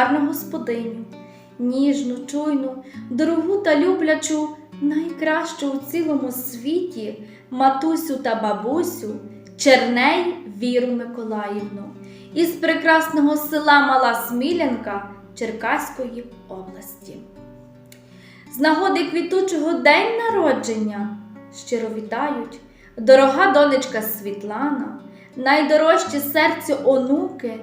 гарну господиню, ніжну, чуйну, дорогу та люблячу, найкращу у цілому світі матусю та бабусю, Черней Віру Миколаївну, із прекрасного села Мала Смілянка Черкаської області. З нагоди квітучого день народження щиро вітають дорога донечка Світлана, найдорожчі серцю онуки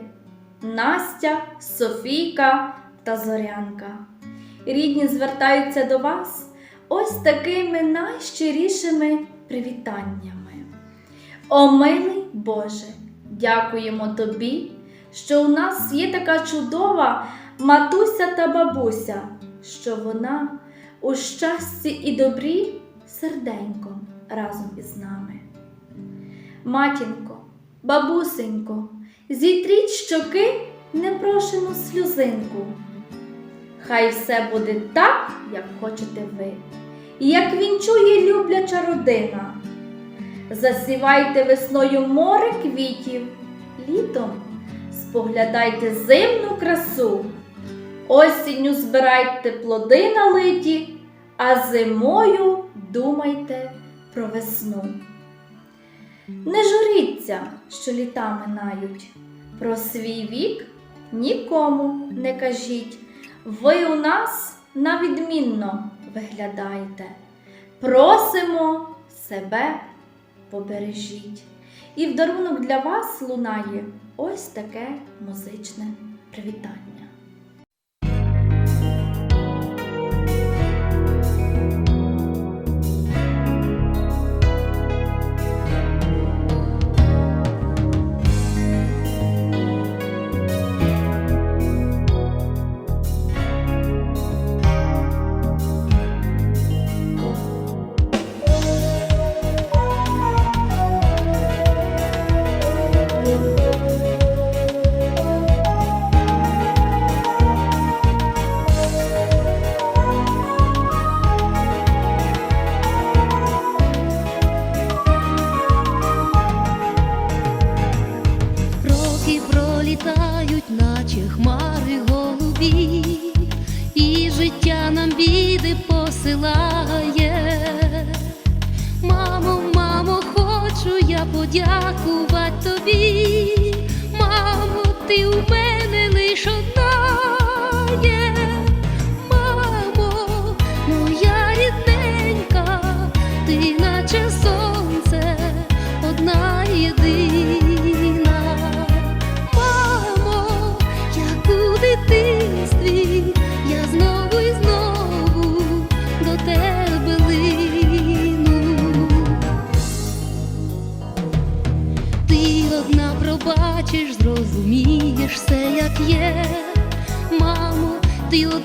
Настя, Софійка та Зорянка. Рідні звертаються до вас ось такими найщирішими привітаннями. О милий Боже, дякуємо Тобі, що у нас є така чудова матуся та бабуся, що вона у щасті і добрі серденьком разом із нами. Матінко, бабусенько, зітріть щоки непрошену сльозинку. Хай все буде так, як хочете ви, і як вінчує любляча родина. Засівайте весною море квітів, літом споглядайте зимну красу, осінню збирайте плоди налиті, а зимою думайте про весну. Не журіться, що літа минають, про свій вік нікому не кажіть. Ви у нас на відмінно виглядаєте. Просимо себе побережіть. І в дарунок для вас лунає ось таке музичне привітання.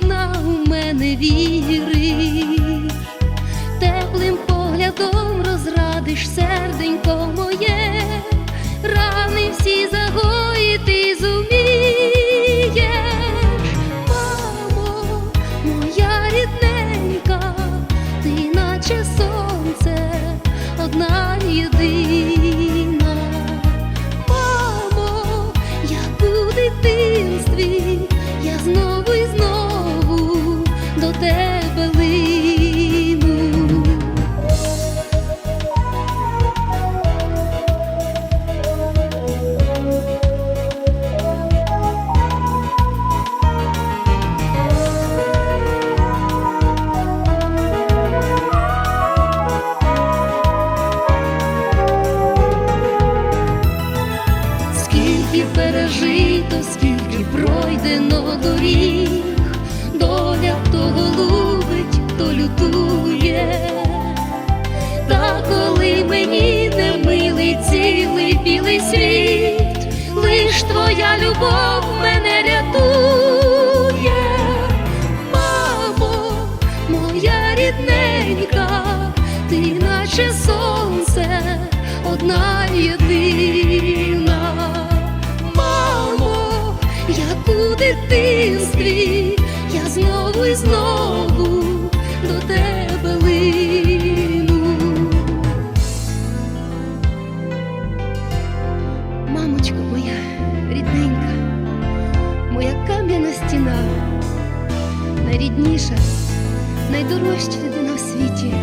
Одна у мене віри, теплим поглядом розрадиш серденько моє, рани всі загоїти зумієш. Пройдено доріг, доля то голубить, то лютує. Та коли мені не милий цілий білий світ, лиш твоя любов мене рятує. Мамо, моя рідненька, ти наче сонце, одна дитинстві, я знову і знову до тебе лину. Мамочко моя рідненька, моя кам'яна стіна, найрідніша, найдорожча людина в світі.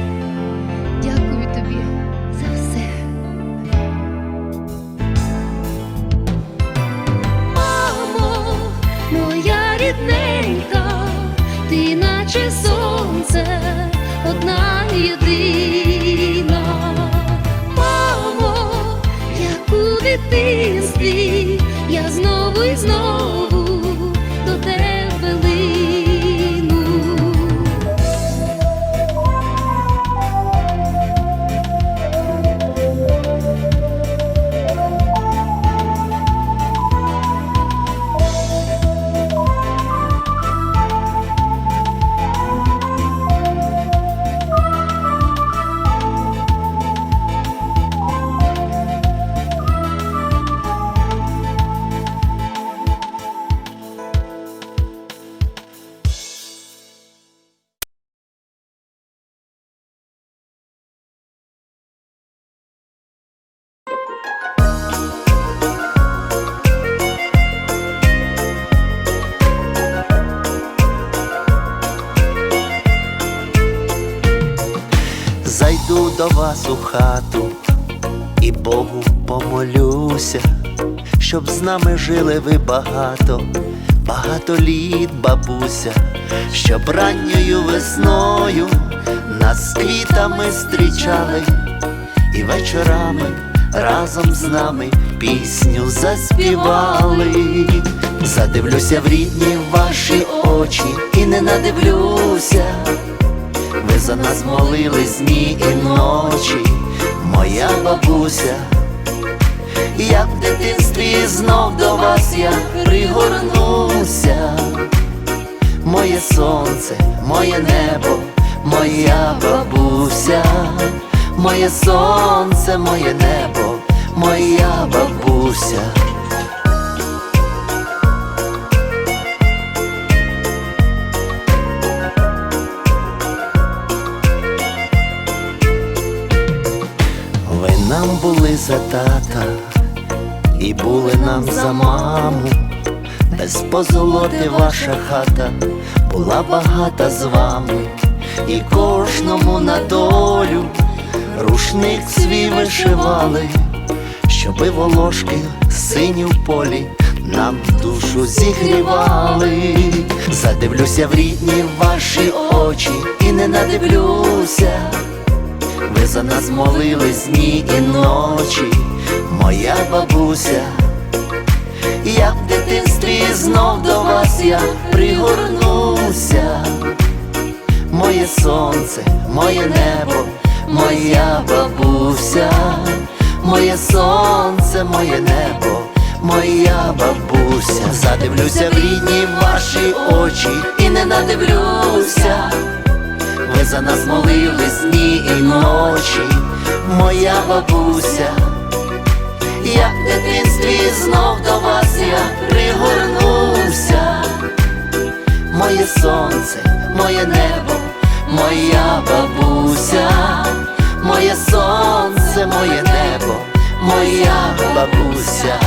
До вас у хату і Богу помолюся, щоб з нами жили ви багато, багато літ, бабуся, щоб ранньою весною нас з квітами зустрічали і вечорами разом з нами пісню заспівали. Задивлюся в рідні ваші очі і не надивлюся. За нас молились дні і ночі, моя бабуся. Я в дитинстві знов до вас я пригорнуся. Моє сонце, моє небо, моя бабуся, моє сонце, моє небо, моя бабуся. Були за тата, і були нам за маму, без позолоти ваша хата була багата з вами, і кожному на долю рушник свій вишивали, щоби волошки сині в полі нам душу зігрівали. Задивлюся в рідні ваші очі і не надивлюся. Ви за нас молились дні і ночі, моя бабуся. Я в дитинстві знов до вас я пригорнуся. Моє сонце, моє небо, моя бабуся, моє сонце, моє небо, моя бабуся. Задивлюся в рідні ваші очі і не надивлюся. Ви за нас молились ночі, моя бабуся. Я в дитинстві знов до вас я пригорнуся. Моє сонце, моє небо, моя бабуся, моє сонце, моє небо, моя бабуся.